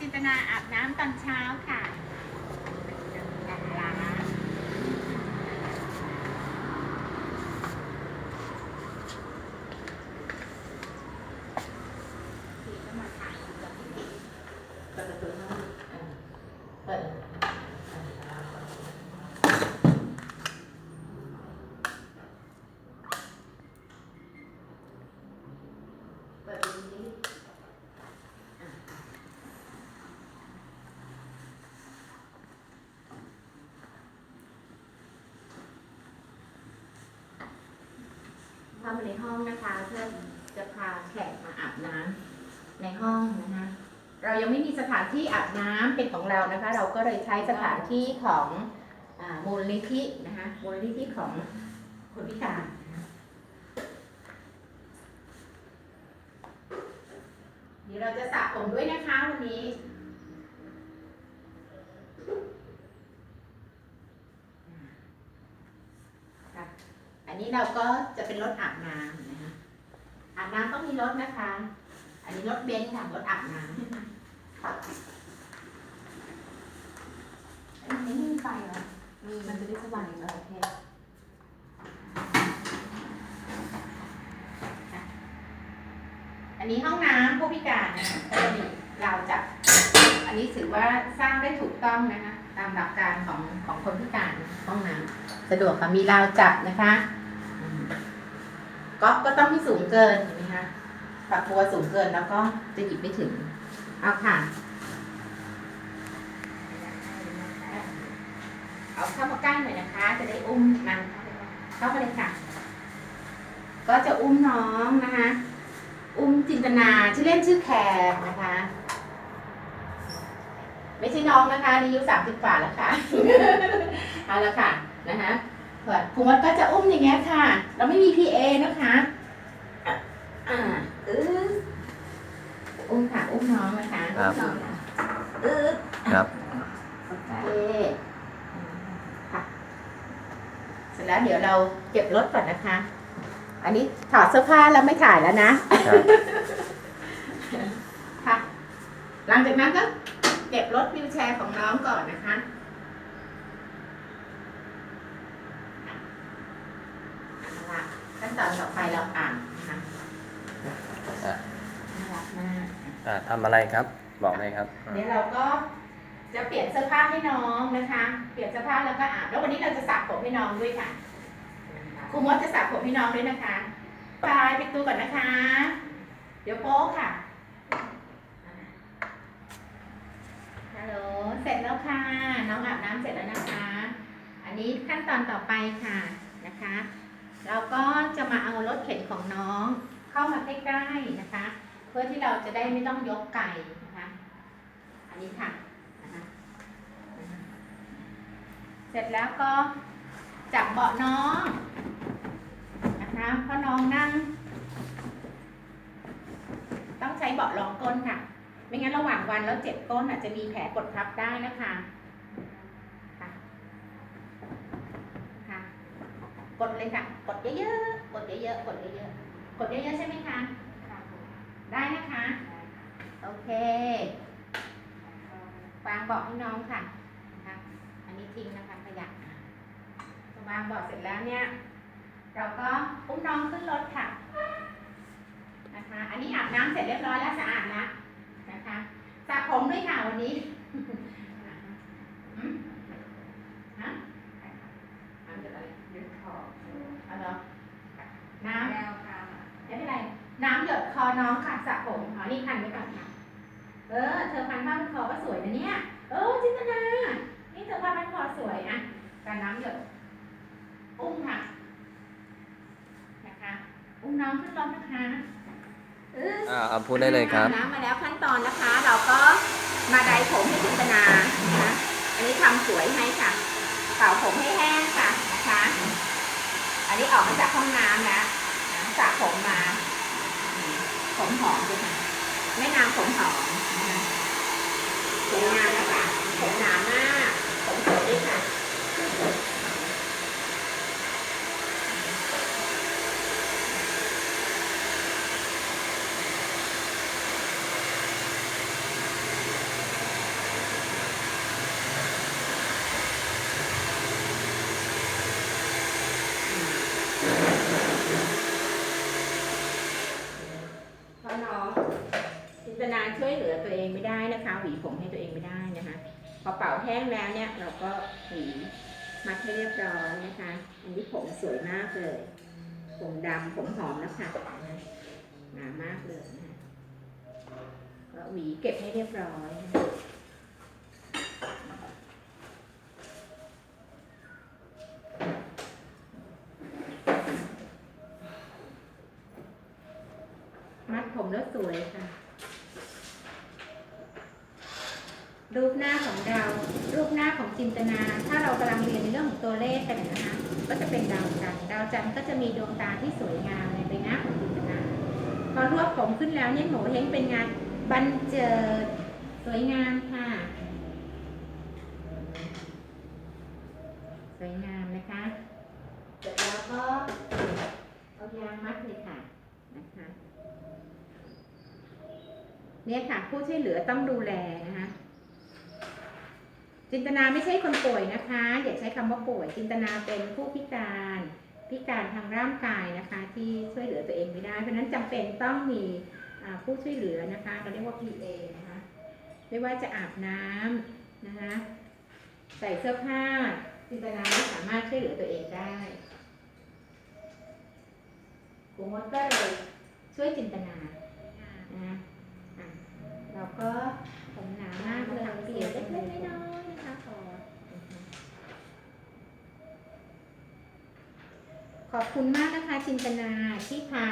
จินตนาอาบน้ำตอนเช้าค่ะดังการะตูห้องเออเปิดเปิดดูนี้อะเข้ามาในห้องนะคะ เพื่อจะพาแขกมาอาบน้ำในห้องนะคะ เรายังไม่มีสถานที่อาบน้ำเป็นของเรานะคะ เราก็เลยใช้สถานที่ของอมูลนิธินะคะมูลนิธิของคนพิการเดี๋ยวเราจะสระผมด้วยนะคะวันนี้ค่ะอั นนี้เราก็จะเป็นรถอาบน้ำนะคะอาบน้ำต้องมีรถนะคะ อันนี้รถเบนซ์ค่ะรถอาบน้ำอันนี้มีไฟเหรอมีมันจะได้สว่างเหรอโอเคอะอันนี้ห้องน้ำผู้พิการนะคะก็จะมีเราวจับอันนี้ถือว่าสร้างได้ถูกต้องนะคะ ตามหลักการของของคนพิการห้องน้ำสะดวกค่ะมีราวจับนะคะอืม ก็ก็ต้องไม่สูงเกินเห็นไหมคะฝักบัวสูงเกินแล้วก็จะหยิบไม่ถึง เอาค่ะ เอาเข้ามาใกล้หน่อยนะคะ จะได้อุ้มมันเข้าไปเลยค่ะ ก็จะอุ้มน้องนะคะ อุ้มจินตนาชื่อเล่นชื่อแคร์นะคะ ไม่ใช่น้องนะคะนี่อายุสามสิบกว่าแล้วค่ะ เอาละค่ะนะคะ ส่วนภูมิวัดก็จะอุ้มอย่างเงี้ยค่ะ เราไม่มีพีเอนะคะอะอ่าเอออุ้มค่ะอุ้มน้องนะคะครับ อุ้มน้องค่ะเออครับ โอเคค่ะเสร็จแล้วเดี๋ยวเราเก็บรถก่อนนะคะ อันนี้ถอดเสื้อผ้าแล้วไม่ถ่ายแล้วนะ ครับ ค่ะ หลังจากนั้นก็เก็บรถวิวแชร์ของน้องก่อนนะคะเอาละ ขั้นตอนต่อไปเราอ่านนะคะอะน่ารักมากอ่าทำอะไรครับ บอกเลยครับเดี๋ยวเราก็จะเปลี่ยนเสื้อผ้าให้น้องนะคะ เปลี่ยนเสื้อผ้าแล้วก็อาบแล้ววันนี้เราจะสระผมให้น้องด้วยค่ะครูมดจะสระผมให้น้องด้วยนะคะบายไปตูก่อนนะคะ เดี๋ยวโป๊ค่ะฮัลโหลเสร็จแล้วค่ะ น้องอาบน้ำเสร็จแล้วนะคะ อันนี้ขั้นตอนต่อไปค่ะนะคะ เราก็จะมาเอารถเของน้องเข้ามาใกล้ๆนะคะ เพื่อที่เราจะได้ไม่ต้องยกไก่นะคะ อันนี้ค่ะนะคะเสร็จแล้วก็จับเบาะน้องนะคะเพราะน้องนั่ง ต้องใช้เบาะรองก้นค่ะ ไม่งั้นระหว่างวันแล้วเจ็บก้นอาจจะมีแผลกดทับได้นะคะค่ะ กดเลยค่ะ กดเยอะๆ กดเยอะๆ กดเยอะๆ กดเยอะๆใช่ไหมคะ ได้นะคะ โอเค วางเบาะให้น้องค่ะนะคะอันนี้ทิ้งนะคะขยะพอวางเบาะเสร็จแล้วเนี่ย เราก็อุ้มน้องขึ้นรถค่ะ นะคะ อันนี้อาบน้ำเสร็จเรียบร้อยแล้วสะอาดแล้วนะคะสระผมด้วยค่ะวันนี้หืมฮะน้ำหยดอะไรหย เอาเหรอน้ำแล้วค่ะไม่เป็นไร น้ำหยดคอน้องค่ะสระผมอ๋อนี่พันไว้ก่อนค่ะ เออ เธอพันผ้าพันคอก็สวยนะเนี่ย เออจินตนา นี่เธอผ้าพันคอสวยอะการน้ำหยด อุ้มค่ะ นะคะ อุ้มน้องขึ้นรถนะคะเอออ่าเอาพูดได้เลยครับน้ำมาแล้วขั้นตอนนะคะ เราก็มาไดร์ผมให้จินตนานะคะอันนี้ทำสวยให้ค่ะเป่าผมให้แห้งค่ะนะคะอั นี้ออกมาจากห้องน้ำนะนะสระผมมา ผมหอมด้วยค่ะแม่นางผมหอมนะคะสวยงามนะคะผมหนามากผมสวยด้วยค่ะ ราะน้องจินตนาช่วยเหลือตัวเองไม่ได้ นะคะหวีผมให้ตัวเองไม่ได้นะคะ พอเป่าแห้งแล้วเนี่ย เราก็หวีมัดให้เรียบร้อยนะคะ อันนี้ผมสวยมากเลย ผมดำผมหอมนะคะหนามากเลยนะคะก็หวีเก็บให้เรียบร้อยมัดผมแล้วสวยค่ะ รูปหน้าของเรา รูปหน้าของจินตนา ถ้าเรากำลังเรียนในเรื่องของตัวเลขกันนะคะ ก็จะเป็นดาวจันทร์ดาวจันทร์ก็จะมีดวงตาที่สวยงามในใบหน้าของจินตนา พอรวบผมขึ้นแล้วเนี่ยโหนูเฮงเป็นงานบันเจิดสวยงามค่ะ สวยงามนะคะเสร็จแล้วก็เอายางมัดเลยค่ะนะคะเนี่ยค่ะผู้ช่วยเหลือต้องดูแลนะคะ จินตนาไม่ใช่คนป่วยนะคะ อย่าใช้คำว่าป่วย จินตนาเป็นผู้พิการพิการทางร่างกายนะคะ ที่ช่วยเหลือตัวเองไม่ได้ เพราะนั้นจำเป็นต้องมีผู้ช่วยเหลือนะคะเราเรียกว่า PA นะคะไม่ว่าจะอาบน้ำนะคะใส่เสื้อผ้าจินตนาไม่สามารถช่วยเหลือตัวเองได้ครูมดก็เลยช่วยจินตนานะอะเราก็ผมหนามากเลยเกลี่ยเล็กๆน้อยๆนะคะพอนะคะ ขอบคุณมากนะคะจินตนาที่พา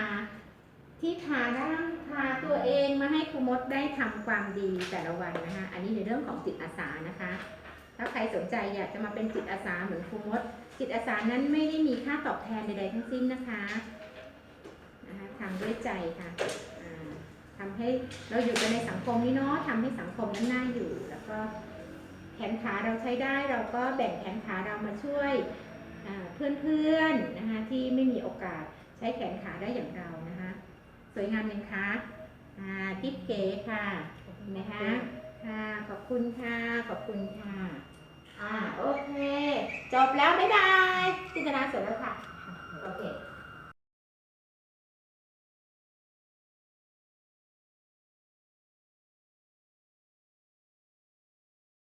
ที่พาร่างพาตัวเองมาให้ครูมดได้ทำความดีแต่ละวันนะคะ อันนี้ในเรื่องของจิตอาสานะคะ ถ้าใครสนใจอยากจะมาเป็นจิตอาสาเหมือนครูมด จิตอาสานั้นไม่ได้มีค่าตอบแทนใดๆทั้งสิ้นนะคะนะคะทำด้วยใจค่ะอ่าทำให้เราอยู่กันในสังคมนี้เนาะทำให้สังคมนั้นน่าอยู่ แล้วก็แขนขาเราใช้ได้เราก็แบ่งแขนขาเรามาช่วย เพื่อนๆนะคะที่ไม่มีโอกาสใช้แขนขาได้อย่างเรานะคะสวยงามยังคะอ่าติ๊บเก๋ค่ะเห็นไหมคะค่ะขอบคุณค่ะขอบคุณค่ะอ่าโอเค จบแล้วบ๊ายบายจินตนาเสร็จแล้วค่ะโอเค